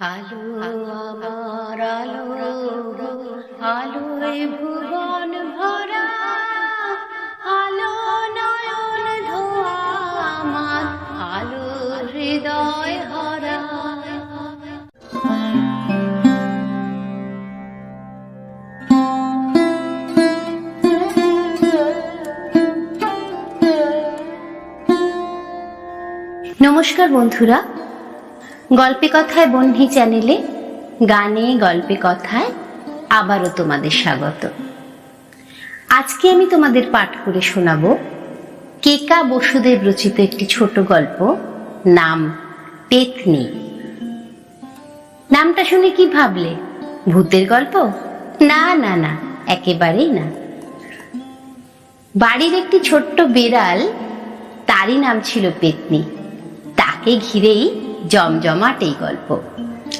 আলো আমার আলো, আলোয় ভুবন ভরা, আলো নয়ন ধোয়া আমার, আলো হৃদয় হরা নমস্কার বন্ধুরা গল্পে কথায় বন্ধি চ্যানেলে গানে গল্পে কথায় আবারও তোমাদের স্বাগত। আজকে আমি তোমাদের পাঠ করে শোনাব কেকা বসুদেব রচিত একটি ছোট গল্প, নাম পেতনি। নামটা শুনে কি ভাবলে? ভূতের গল্প? না না না, একেবারেই না। বাড়ির একটি ছোট্ট বেড়াল, তারই নাম ছিল পেতনি। তাকে ঘিরেই জমজমাট এই গল্প।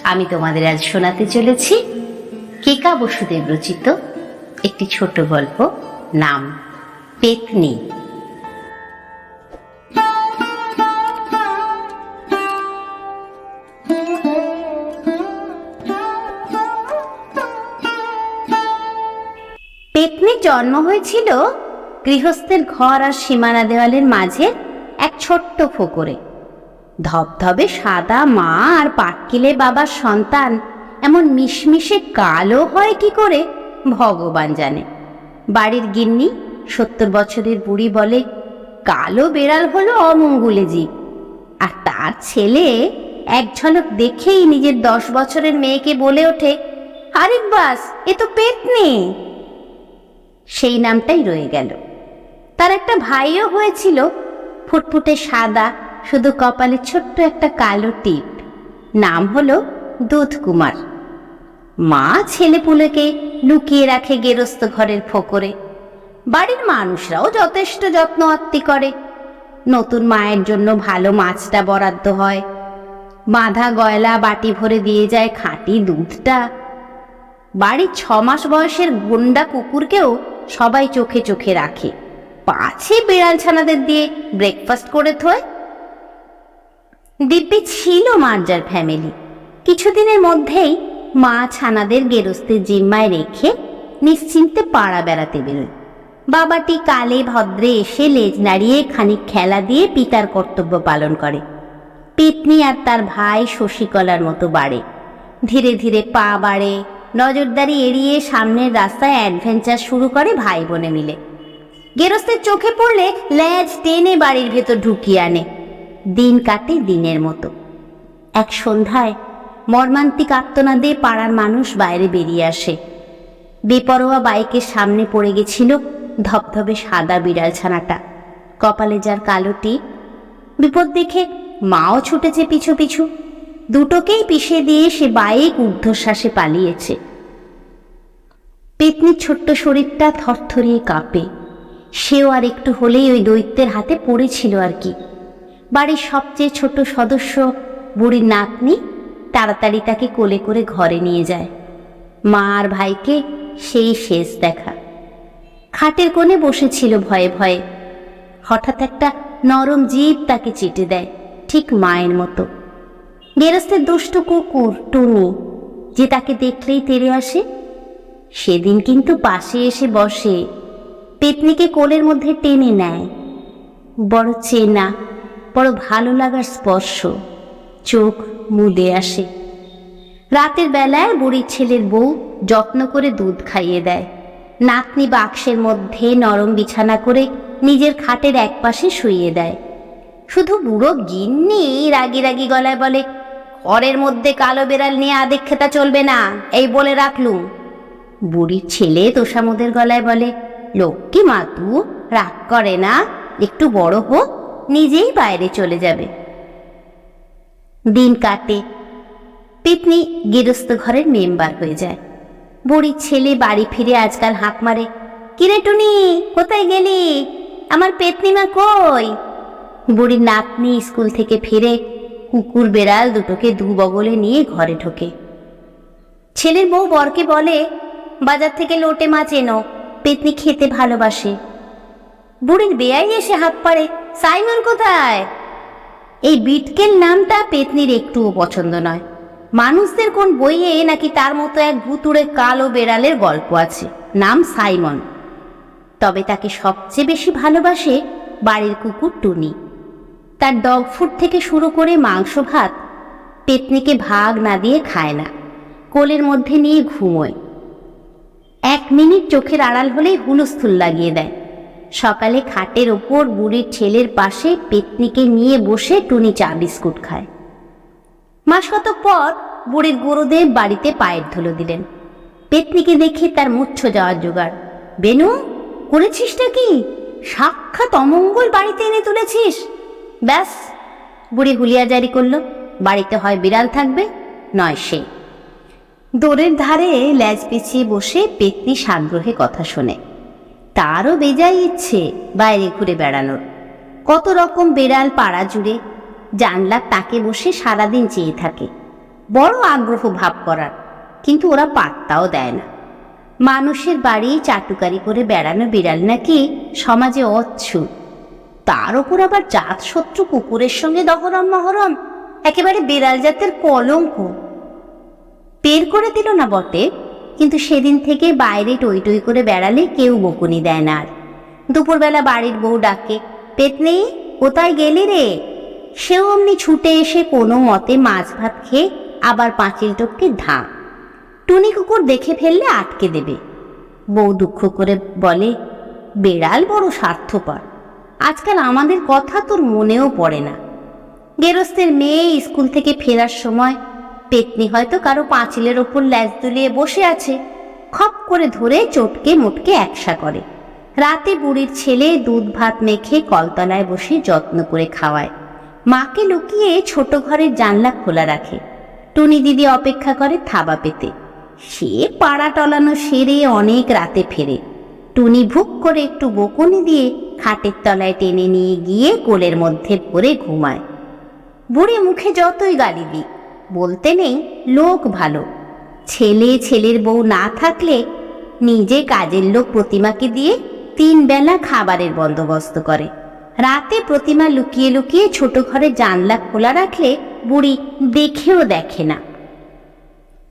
আমি তোমাদের আজ শোনাতে চলেছি কেকা বসুদেব রচিত একটি ছোট গল্প, নাম পেতনি। পেতনির জন্ম হয়েছিল গৃহস্থের ঘর আর সীমানা দেওয়ালের মাঝে এক ছোট্ট ফোকরে ধবধবে সাদা মা আর পাটকিলে বাবার সন্তান। এমন মিশমিশে কালো হয় কি করে? ভগবান জানে। বাড়ির গিন্নি সত্তর বছরের বুড়ি বলে, কালো বেড়াল হলো অমঙ্গলে জীব আর তার ছেলে এক ঝলক দেখেই নিজের দশ বছরের মেয়েকে বলে ওঠে আরেক বাস, এ তো পেতনি। সেই নামটাই রয়ে গেল। তার একটা ভাইও হয়েছিল, ফুটফুটে সাদা শুধু কপালে ছোট্ট একটা কালো টিপ। নাম হলো দুধ কুমার মা ছেলেপুলেকে লুকিয়ে রাখে গেরস্ত ঘরের ফোকরে। বাড়ির মানুষরাও যথেষ্ট যত্ন আত্মি করে। নতুন মায়ের জন্য ভালো মাছটা বরাদ্দ হয়। বাঁধা গয়লা বাটি ভরে দিয়ে যায় খাঁটি দুধটা। বাড়ির ছ মাস বয়সের গুন্ডা কুকুরকেও সবাই চোখে চোখে রাখে। পাছে বিড়াল ছানাদের দিয়ে ব্রেকফাস্ট করে থয়। দিব্যি ছিল মার্জার ফ্যামিলি। কিছুদিনের মধ্যেই মা ছানাদের গেরস্তের জিম্মায় রেখে নিশ্চিন্তে পাড়া বেড়াতে বেরোয়। বাবাটি কালে ভদ্রে এসে লেজ নাড়িয়ে খানিক খেলা দিয়ে পিতার কর্তব্য পালন করে। পেতনি আর তার ভাই শশীকলার মতো বাড়ে। ধীরে ধীরে পা বাড়ে, নজরদারি এড়িয়ে সামনের রাস্তায় অ্যাডভেঞ্চার শুরু করে ভাই বোনে মিলে। গেরস্তের চোখে পড়লে ল্যাজ টেনে বাড়ির ভেতর ঢুকিয়ে আনে। দিন কাটে দিনের মতো। এক সন্ধ্যায় মর্মান্তিক আত্মনাদে পাড়ার মানুষ বাইরে বেরিয়ে আসে। বেপরোয়া বাইকের সামনে পড়ে গেছিল ধবধবে সাদা বিড়াল ছানাটা কপালে যার কালোটি বিপদ দেখে মাও ছুটেছে পিছু পিছু। দুটোকেই পিষে দিয়ে সে বাইক ঊর্ধ্বশ্বাসে পালিয়েছে। পেতনির ছোট্ট শরীরটা থরথরিয়ে কাঁপে। সেও আর একটু হলেই ওই দৈত্যের হাতে পড়েছিল আর কি। বাড়ির সবচেয়ে ছোট সদস্য বুড়ির নাতনি তাড়াতাড়ি তাকে কোলে করে ঘরে নিয়ে যায়। মা আর ভাইকে সেই শেষ দেখা। খাটের কোণে বসেছিল ভয়ে ভয়ে। হঠাৎ একটা নরম জীব তাকে চেটে দেয়, ঠিক মায়ের মতো। গেরস্তের দুষ্ট কুকুর, টুনি, যে তাকে দেখলেই তেড়ে আসে, সেদিন কিন্তু পাশে এসে বসে। পেতনিকে কোলের মধ্যে টেনে নেয়। বড় চেনা বড় ভালো লাগার স্পর্শ চোখ মুদে আসে। রাতের বেলায় বুড়ির ছেলের বউ যত্ন করে দুধ খাইয়ে দেয়। নাতনি বাক্সের মধ্যে নরম বিছানা করে নিজের খাটের একপাশে শুইয়ে দেয়। শুধু বুড়ো গিন্নি রাগি রাগি গলায় বলে, ঘরের মধ্যে কালো বেড়াল নিয়ে আদেক খেতা চলবে না, এই বলে রাখলুম। বুড়ির ছেলে তোষামোদের গলায় বলে লক্ষ্মী মাতু, রাগ করে না, একটু বড় হোক। নিজেই বাইরে চলে যাবে। দিন কাটে, পেতনি গেরস্ত ঘরের মেম্বার হয়ে যায়। বুড়ির ছেলে বাড়ি ফিরে আজকাল হাঁক মারে, কিরে টুনি, কোথায় গেলি? আমার পেতনিমা কই? বুড়ির নাতনি স্কুল থেকে ফিরে কুকুর বেড়াল দুটোকে দু বগলে নিয়ে ঘরে ঢোকে। ছেলের বউ বরকে বলে, বাজার থেকে লোটে মাছ এনো, পেতনি খেতে ভালোবাসে। বুড়ির বেয়াই এসে হাত পাড়ে সাইমন কোথায়? এই বিটকেল নামটা পেতনির একটুও পছন্দ নয়। মানুষদের কোন বইয়ে নাকি তার মতো এক ভুতুড়ে কালো বেড়ালের গল্প আছে, নাম সাইমন। তবে তাকে সবচেয়ে বেশি ভালোবাসে বাড়ির কুকুর টুনি। তার ডগ ফুড থেকে শুরু করে মাংস ভাত পেতনিকে ভাগ না দিয়ে খায় না, কোলের মধ্যে নিয়ে ঘুমোয়। এক মিনিট চোখের আড়াল হলেই হুলস্থুল লাগিয়ে দেয়। সকালে খাটের ওপর বুড়ির ছেলের পাশে পেতনিকে নিয়ে বসে টুনি চা বিস্কুট খায়। মাস কতক পর বুড়ির গুরুদেব বাড়িতে পায়ের ধুলো দিলেন। পেতনিকে দেখে তার মুচ্ছ যাওয়ার জোগাড়। বেনু করেছিসটা কি সাক্ষাৎ অমঙ্গল বাড়িতে এনে তুলেছিস। ব্যাস, বুড়ি হুলিয়া জারি করল। বাড়িতে হয় বিড়াল থাকবে, নয় সে। দোরের ধারে ল্যাজ পিছিয়ে বসে পেতনি সাগ্রহে কথা শোনে। তারও বেজায় ইচ্ছে বাইরে ঘুরে বেড়ানোর। কত রকম বেড়াল পাড়া জুড়ে জানলার তাকে বসে সারাদিন চেয়ে থাকে। বড় আগ্রহ ভাব করার, কিন্তু ওরা পাত্তাও দেয় না। মানুষের বাড়ি চাটুকারি করে বেড়ানো বিড়াল নাকি সমাজে অচ্ছু তার ওপর আবার জাত শত্রু কুকুরের সঙ্গে দহরম মহরম, একেবারে বিড়াল জাতের কলঙ্ক। বের করে দিল না বটে কিন্তু সেদিন থেকে বাইরে টই টই করে বেড়ালে কেউ বকুনি দেয় না আর। দুপুরবেলা বাড়ির বউ ডাকে, পেতনি, কোথায় গেলি রে? সেও অমনি ছুটে এসে কোনো মতে মাছ ভাত খেয়ে আবার পাঁচিল টপকে ধাঁ। টুনি কুকুর দেখে ফেললে আটকে দেবে। বউ দুঃখ করে বলে, বেড়াল বড় স্বার্থপর। আজকাল আমাদের কথা তোর মনেও পড়ে না। গেরস্তের মেয়ে স্কুল থেকে ফেরার সময় পেতনি হয়তো কারও পাঁচিলের ওপর ল্যাজ দুলিয়ে বসে আছে। খপ করে ধরে চটকে মোটকে একসা করে। রাতে বুড়ির ছেলে দুধ ভাত মেখে কলতলায় বসে যত্ন করে খাওয়ায়। মাকে লুকিয়ে ছোট ঘরের জানলা খোলা রাখে। টুনি দিদি অপেক্ষা করে থাবা পেতে। সে পাড়া টলানো সেরে অনেক রাতে ফেরে। টুনি ভুক করে একটু বকুনি দিয়ে খাটের তলায় টেনে নিয়ে গিয়ে কোলের মধ্যে পড়ে ঘুমায়। বুড়ি মুখে যতই গালি দিক বলতে নেই, লোক ভালো। ছেলে ছেলের বউ না থাকলে নিজে কাজের লোক প্রতিমাকে দিয়ে তিন বেলা খাবারের বন্দোবস্ত করে। রাতে প্রতিমা লুকিয়ে লুকিয়ে ছোট ঘরে জানলা খোলা রাখলে বুড়ি দেখেও দেখে না।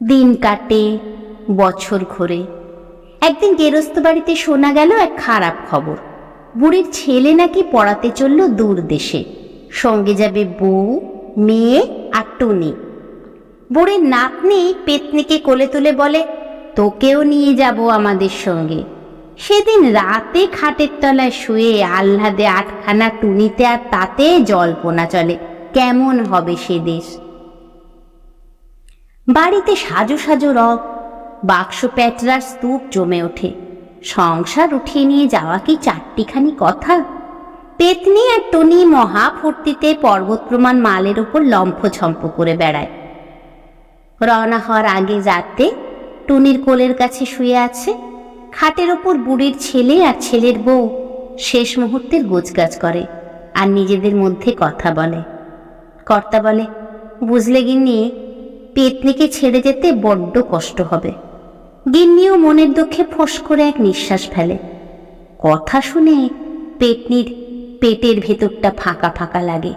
দিন কাটে, বছর ঘোরে। একদিন গেরস্ত বাড়িতে শোনা গেল এক খারাপ খবর। বুড়ির ছেলে নাকি পড়াতে চলল দূর দেশে। সঙ্গে যাবে বউ, মেয়ে আর টুনি। বুড়ির নাতনি পেতনিকে কোলে তুলে বলে, তোকেও নিয়ে যাব আমাদের সঙ্গে। সেদিন রাতে খাটের তলায় শুয়ে আহ্লাদে আটখানা টুনিতে আর তাতে জল্পনা চলে, কেমন হবে সে দেশ? বাড়িতে সাজো সাজো রব, বাক্স প্যাটরার স্তূপ জমে ওঠে। সংসার উঠিয়ে নিয়ে যাওয়া কি চারটিখানি কথা? পেতনি আর টনি মহা ফুর্তিতে পর্বত প্রমাণ মালের ওপর লম্ফঝম্প করে বেড়ায়। রওনা হওয়ার আগে যাতে টুনির কোলের কাছে শুয়ে আছে খাটের ওপর বুড়ির ছেলে আর ছেলের বউ শেষ মুহূর্তের গোছগাছ করে আর নিজেদের মধ্যে কথা বলে। কর্তা বলে, বুঝলে গিন্নি, পেতনিকে ছেড়ে যেতে বড্ড কষ্ট হবে। গিন্নিও মনের দুঃখে ফোঁস করে এক নিঃশ্বাস ফেলে। কথা শুনে পেতনির পেটের ভেতরটা ফাঁকা ফাঁকা লাগে।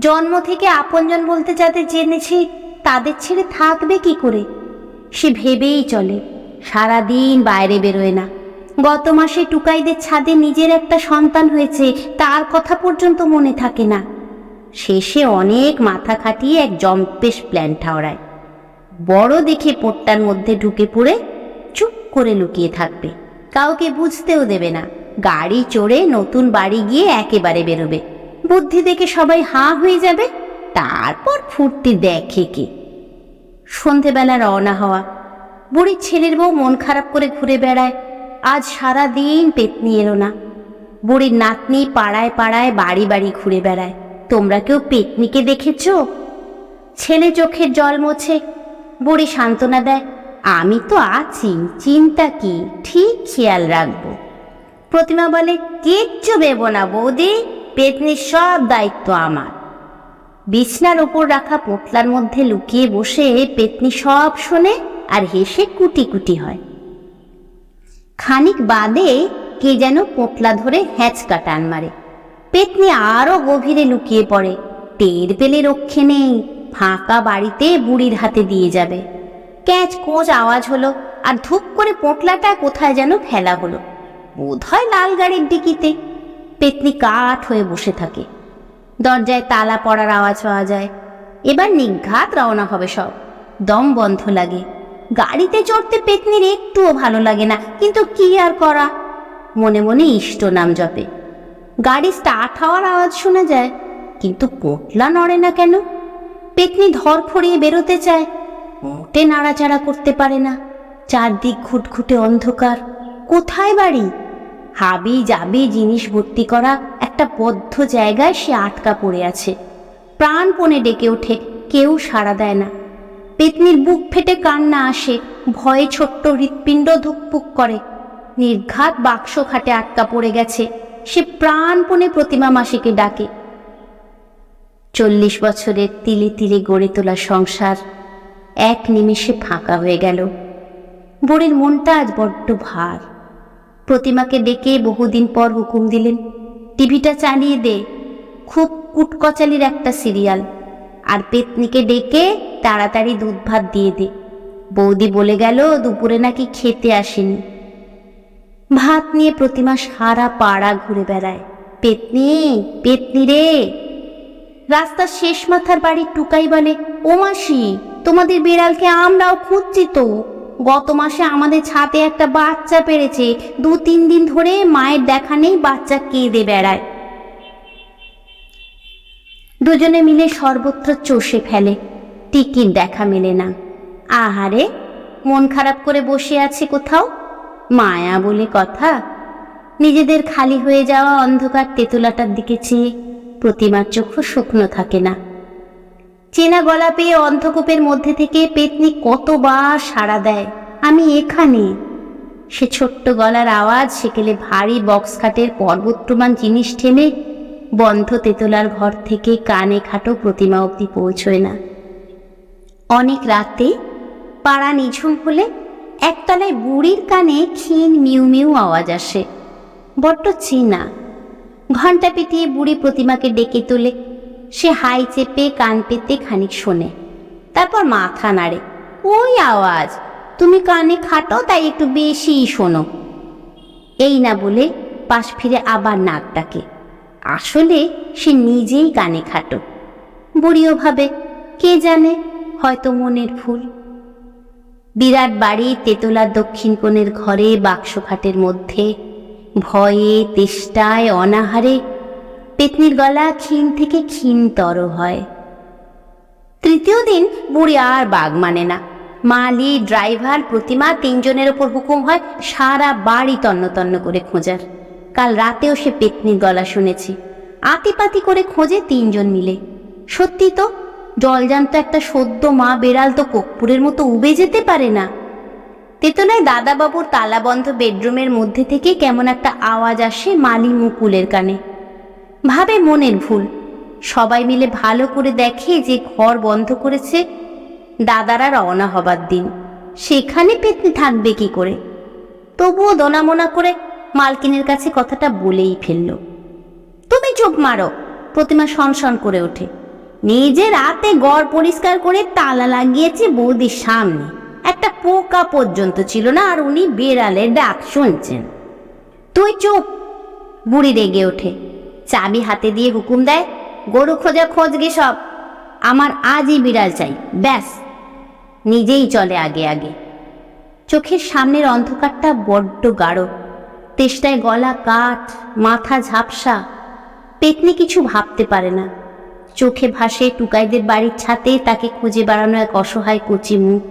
জন্ম থেকে আপনজন বলতে যাদের জেনেছে তাদের ছেড়ে থাকবে কি করে? সে ভেবেই চলে, সারাদিন বাইরে বেরোয় না। গত মাসে টুকাইদের ছাদে নিজের একটা সন্তান হয়েছে, তার কথা পর্যন্ত মনে থাকে না। শেষে অনেক মাথা খাটিয়ে এক জম্পেশ প্ল্যান ঠাওড়ায় বড় দেখে পোট্টার মধ্যে ঢুকে পড়ে, চুপ করে লুকিয়ে থাকবে। কাউকে বুঝতেও দেবে না। গাড়ি চড়ে নতুন বাড়ি গিয়ে একেবারে বেরোবে। বুদ্ধি দেখে সবাই হাঁ হয়ে যাবে তারপর ফুর্তি দেখে কে? সন্ধেবেলা রওনা হওয়া। বুড়ির ছেলের বউ মন খারাপ করে ঘুরে বেড়ায়। আজ সারা দিন পেতনি এলো না। বুড়ির নাতনি পাড়ায় পাড়ায় বাড়ি বাড়ি ঘুরে বেড়ায়। তোমরা কেউ পেতনিকে দেখেছ? ছেলে চোখের জল মোছে। বুড়ি সান্ত্বনা দেয়, আমি তো আছি, চিন্তা কি? ঠিক খেয়াল রাখব। প্রতিমা বলে, কিচ্ছু ভেব না বৌদি, পেতনির সব দায়িত্ব আমার। বিছনার ওপর রাখা পোতলার মধ্যে লুকিয়ে বসে পেতনি সব শোনে আর হেসে কুটি কুটি হয়। খানিক বাদে কে যেন পোটলা ধরে হ্যাঁচকা টান মারে। পেতনি আরও গভীরে লুকিয়ে পড়ে। টের পেলে রক্ষে নেই। ফাঁকা বাড়িতে বুড়ির হাতে দিয়ে যাবে। ক্যাচ কোচ আওয়াজ হলো আর ধূপ করে পোটলাটা কোথায় যেন ফেলা হলো। বোধ হয় লাল গাড়ির ডিকিতে। পেতনি কাঠ হয়ে বসে থাকে। দরজায় তালা পড়ার আওয়াজ পাওয়া যায়। এবার নিঘাত রওনা হবে সব। দম বন্ধ লাগে। গাড়িতে চড়তে পেতনির একটুও ভালো লাগে না, কিন্তু কি আর করা? মনে মনে ইষ্ট নাম জপে। গাড়ি স্টার্ট হওয়ার আওয়াজ শোনা যায়, কিন্তু পোটলা নড়ে না কেন? পেতনি ধর ফড়িয়ে বেরোতে চায়। মোটে নাড়াচাড়া করতে পারে না। চারদিক ঘুটঘুটে অন্ধকার। কোথায় বাড়ি? হাবি যাবি জিনিস ভর্তি করা একটা বদ্ধ জায়গায় সে আটকা পড়ে আছে। প্রাণপণে ডেকে ওঠে, কেউ সাড়া দেয় না। পেতনির বুক ফেটে কান্না আসে, ভয়ে ছোট্ট হৃৎপিণ্ড ধুকপুক করে। নির্ঘাত বাক্স খাটে আটকা পড়ে গেছে, সে প্রাণপণে প্রতিমা মাসিকে ডাকে। চল্লিশ বছরের তিলে তিলে গড়ে তোলা সংসার এক নিমেষে ফাঁকা হয়ে গেল। বুড়ির মনটা আজ বড্ড ভার। প্রতিমাকে ডেকে বহুদিন পর হুকুম দিলেন টিভিটা চালিয়ে দে। খুব কুটকচালির একটা সিরিয়াল। আর পেতনিকে ডেকে তাড়াতাড়ি দুধ ভাত দিয়ে দে। বৌদি বলে গেল, দুপুরে নাকি খেতে আসেনি। ভাত নিয়ে প্রতিমা সারা পাড়া ঘুরে বেড়ায়। পেতনি পেতনি রে! রাস্তার শেষ মাথার বাড়ির টুকাই বলে, ও মাসি, তোমাদের বিড়ালকে আমরাও খুঁজছি তো। গত মাসে আমাদের ছাদে একটা বাচ্চা পেরেছে। দু, তিন দিন ধরে মায়ের দেখা নেই, বাচ্চা কেঁদে বেড়ায়। দুজনে মিলে সর্বত্র চষে ফেলে। টিকির দেখা মেলে না। আহারে, মন খারাপ করে বসে আছে কোথাও? মায়া বলে কথা। নিজেদের খালি হয়ে যাওয়া অন্ধকার তেতুলাটার দিকে চেয়ে প্রতিমার চোখও শুকনো থাকে না। চেনা গলা পেয়ে অন্ধকূপের মধ্যে থেকে পেতনি কতবার সাড়া দেয়। আমি এখানে। সে ছোট্ট গলার আওয়াজ সেকেলে ভারী বক্স খাটের পর্বতপ্রমাণ জিনিস ঠেলে বন্ধ তেতলার ঘর থেকে কানে খাটো প্রতিমা অবধি পৌঁছয় না। অনেক রাতে পাড়া নিঝুম হলে একতলায় বুড়ির কানে ক্ষীণ মিউ মিউ আওয়াজ আসে। বড্ড চেনা। ঘণ্টা পিটিয়ে বুড়ি প্রতিমাকে ডেকে তোলে। সে হাই চেপে, কান পেতে খানিক শোনে। তারপর মাথা নাড়ে। ওই আওয়াজ, তুমি কানে খাটো, তাই একটু বেশিই শোনো। এই না বলে পাশ ফিরে আবার নাক ডাকে। আসলে সে নিজেই কানে খাটো। বুড়িও ভাবে, কে জানে, হয়তো মনের ভুল। বিরাট বাড়ি তেতলার দক্ষিণ কোণের ঘরে বাক্স খাটের মধ্যে, ভয়ে, তেষ্টায়, অনাহারে পেতনির গলা ক্ষীণ থেকে ক্ষীণতর হয়। তৃতীয় দিন বুড়ি আর বাঘ মানে না। মালি ড্রাইভার প্রতিমা তিনজনের ওপর হুকুম হয় সারা বাড়ি তন্ন তন্ন করে খোঁজার। কাল রাতেও সে পেতনির গলা শুনেছি। আতিপাতি করে খোঁজে তিনজন মিলে। সত্যি তো, জলজান্ত একটা সদ্য মা বেড়াল তো কর্পূরের মতো উবে যেতে পারে না। তেতলায় দাদাবাবুর তালাবন্ধ বেডরুমের মধ্যে থেকে কেমন একটা আওয়াজ আসে মালি মুকুলের কানে। ভাবে মনের ভুল। সবাই মিলে ভালো করে দেখে যে ঘর বন্ধ করেছে, দাদারা রওনা হবার দিন। সেখানে পেতনি থাকবে কি করে? তবুও দোনামোনা করে মালকিনের কাছে কথাটা বলেই ফেলল। তুমি চোখ মারো, প্রতিমা সনসন করে ওঠে। নিজে রাতে গড় পরিষ্কার করে তালা লাগিয়েছে বৌদির সামনে। একটা পোকা পর্যন্ত ছিল না, আর উনি বেড়ালের ডাক শুনছেন। তুই চুপ, বুড়ি রেগে ওঠে। চাবি হাতে দিয়ে হুকুম দেয়, গরু খোঁজা গে সব। আমার আজই বিড়াল চাই, ব্যাস। নিজেই চলে আগে আগে। চোখের সামনের অন্ধকারটা বড্ড গাঢ়। তেষ্টায় গলা কাঠ, মাথা ঝাপসা। পেতনি কিছু ভাবতে পারে না। চোখে ভাসে টুকাইদের বাড়ির ছাতে তাকে খুঁজে বেড়ানো এক অসহায় কচি মুখ।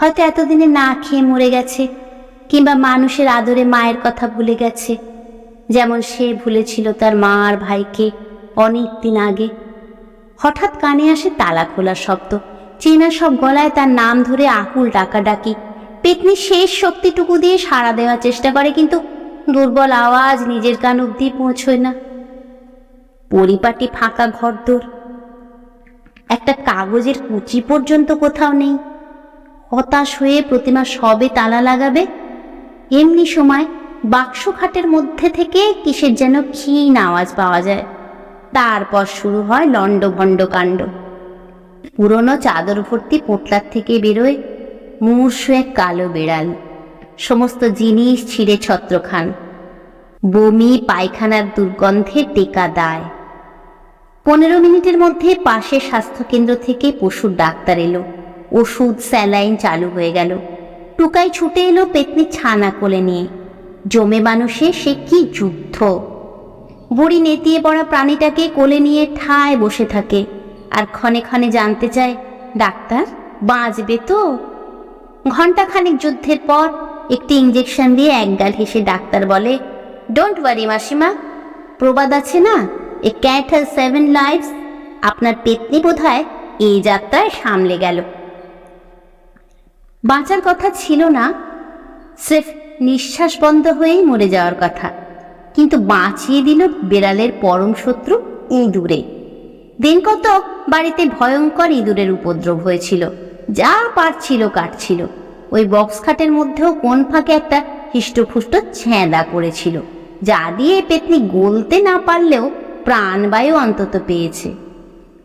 হয়তো এতদিনে না খেয়ে মরে গেছে, কিংবা মানুষের আদরে মায়ের কথা ভুলে গেছে। যেমন সে ভুলেছিল তার মা আর ভাইকে অনেক দিন আগে। হঠাৎ কানে আসে তালা খোলার শব্দ। চেনা সব গলায় তার নাম ধরে আকুল ডাকাডাকি। পেতনি শেষ শক্তিটুকু দিয়ে সাড়া দেওয়ার চেষ্টা করে, কিন্তু দুর্বল আওয়াজ নিজের কান অব্দি পৌঁছয় না। পরিপাটি ফাঁকা ঘর ঘরদোর। একটা কাগজের কুচি পর্যন্ত কোথাও নেই। হতাশ হয়ে প্রতিমা সবে তালা লাগাবে। এমনি সময় বাক্স খাটের মধ্যে থেকে কিসের যেন ক্ষীণ আওয়াজ পাওয়া যায়। তারপর শুরু হয় লণ্ডভণ্ড কাণ্ড। পুরনো চাদর ভর্তি পোটলার থেকে বেরোয় মূর্ষ এক কালো বেড়াল। সমস্ত জিনিস ছিঁড়ে ছত্রখান। বমি, পায়খানার দুর্গন্ধে টেকা দায়। পনেরো মিনিটের মধ্যে পাশের স্বাস্থ্যকেন্দ্র থেকে পশুর ডাক্তার এলো। ওষুধ, স্যালাইন চালু হয়ে গেল। টুকাই ছুটে এলো পেতনি ছানা কোলে নিয়ে। জমে মানুষে, সে কি যুদ্ধ? বুড়ি নেতিয়ে পড়া প্রাণীটাকে কোলে নিয়ে ঠায় বসে থাকে আর ক্ষণে ক্ষণে জানতে চায়, ডাক্তার, বাঁচবে তো? ঘণ্টা ঘণ্টাখানেক যুদ্ধের পর একটি ইঞ্জেকশন দিয়ে একগাল হেসে ডাক্তার বলে ডোন্ট ওয়ারি মাসিমা, প্রবাদ আছে না? A cat has seven lives আপনার পেতনি বোধহয় এই যাত্রায় সামলে গেল। বাঁচার কথা ছিল না, স্রেফ নিঃশ্বাস বন্ধ হয়েই মরে যাওয়ার কথা। কিন্তু বাঁচিয়ে দিল বেড়ালের পরম শত্রু ইঁদুরে। দিন কত বাড়িতে ভয়ঙ্কর ইঁদুরের উপদ্রব হয়েছিল। যা পারছিল, কাটছিল। ওই বক্স খাটের মধ্যেও কোন ফাঁকে একটা হিষ্টফুষ্ট ছ্যাঁদা করেছিল যা দিয়ে পেতনি গলতে না পারলেও প্রাণবায়ু অন্তত পেয়েছে।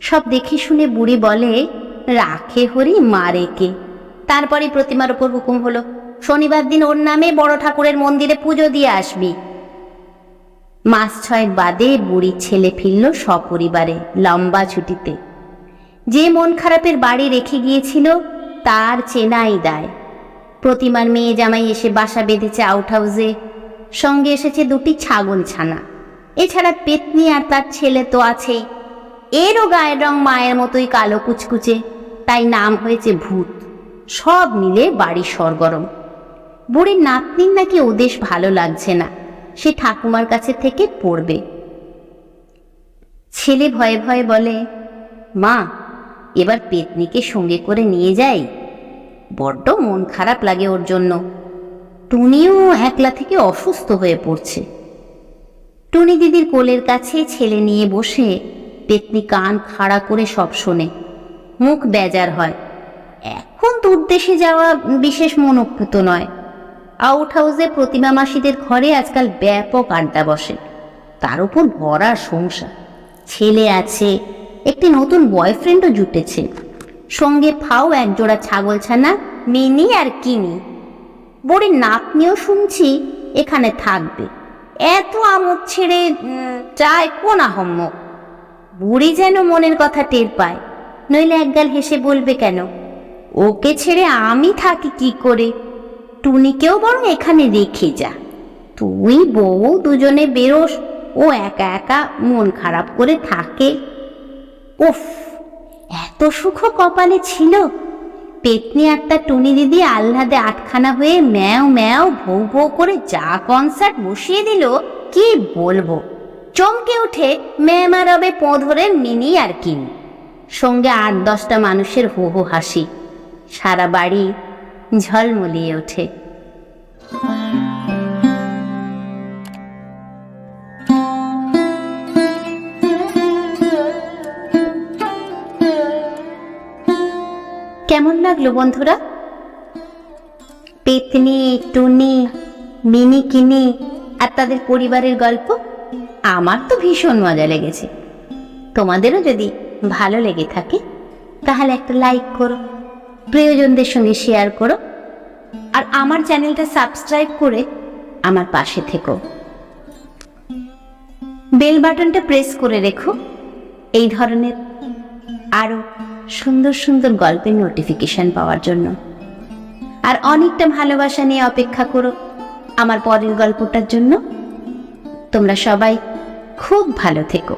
সব দেখে শুনে বুড়ি বলে, রাখে হরি, মারে কে? তারপরে প্রতিমার ওপর হুকুম হলো শনিবার দিন ওর নামে বড় ঠাকুরের মন্দিরে পুজো দিয়ে আসবি। মাস ছয়েক বাদে বুড়ির ছেলে ফিরল সপরিবারে লম্বা ছুটিতে। যে মন খারাপের বাড়ি রেখে গিয়েছিল, তার চেনাই দায়। প্রতিমার মেয়ে জামাই এসে বাসা বেঁধেছে আউট হাউসে সঙ্গে এসেছে দুটি ছাগল ছানা। এছাড়া পেতনি আর তার ছেলে তো আছেই এরও গায়ের রং মায়ের মতোই কালো কুচকুচে। তাই নাম হয়েছে ভূত। সব মিলে বাড়ি সরগরম। বুড়ির নাতনির নাকি ওদেশ ভালো লাগছে না। সে ঠাকুমার কাছে থেকে পড়বে। ছেলে ভয়ে ভয়ে বলে, মা, এবার পেতনিকে সঙ্গে করে নিয়ে যাই। বড্ড মন খারাপ লাগে ওর জন্য। টুনিও একলা থেকে অসুস্থ হয়ে পড়ছে। টুনি দিদির কোলের কাছে ছেলে নিয়ে বসে পেতনি কান খাড়া করে সব শোনে। মুখ বেজার হয়। এখন দূর দেশে যাওয়া বিশেষ মনোক্ষত নয়। আউট হাউসে প্রতিমা মাসিদের ঘরে আজকাল ব্যাপক আড্ডা বসে। তার উপর ভরা সংসার। ছেলে আছে, একটি নতুন বয়ফ্রেন্ডও জুটেছে। সঙ্গে ফাও একজোড়া ছাগলছানা, মিনি আর কিনি। বুড়ির নাতনিও শুনছি এখানে থাকবে। এত আমোদ ছেড়ে চায় কোন আহম্মক? বুড়ি যেন মনের কথা টের পায়। নইলে একগাল হেসে বলবে কেন? ওকে ছেড়ে আমি থাকি কি করে? টুনিকেও বরং এখানে রেখে যা। তুই বউ দুজনে বেরোস, ও একা একা মন খারাপ করে থাকে। উফ, এত সুখ কপালে ছিল। পেতনি একটা টুনি দিদি আহ্লাদে আটখানা হয়ে ম্যাও ম্যাও ভৌ ভৌ করে যা কনসার্ট বসিয়ে দিল, কি বলব? চমকে উঠে ম্যামা রবে পোঁধরের মিনি আর কিনি। সঙ্গে আট দশটা মানুষের হো হাসি। সারা বাড়ি ঝলমলিয়ে ওঠে। কেমন লাগল বন্ধুরা? পেতনি, টুনি, মিনি, কিনি আর তাদের পরিবারের গল্প, আমার তো ভীষণ মজা লেগেছে। তোমাদেরও যদি ভালো লেগে থাকে, তাহলে একটা লাইক করো। প্রিয়জনদের সঙ্গে শেয়ার করো আর আমার চ্যানেলটা সাবস্ক্রাইব করে আমার পাশে থেকো। বেল বাটনটা প্রেস করে রেখো। এই ধরনের আরও সুন্দর সুন্দর গল্পের নোটিফিকেশন পাওয়ার জন্য। আর অনেকটা ভালোবাসা নিয়ে অপেক্ষা করো আমার পরের গল্পটার জন্য। তোমরা সবাই খুব ভালো থেকো।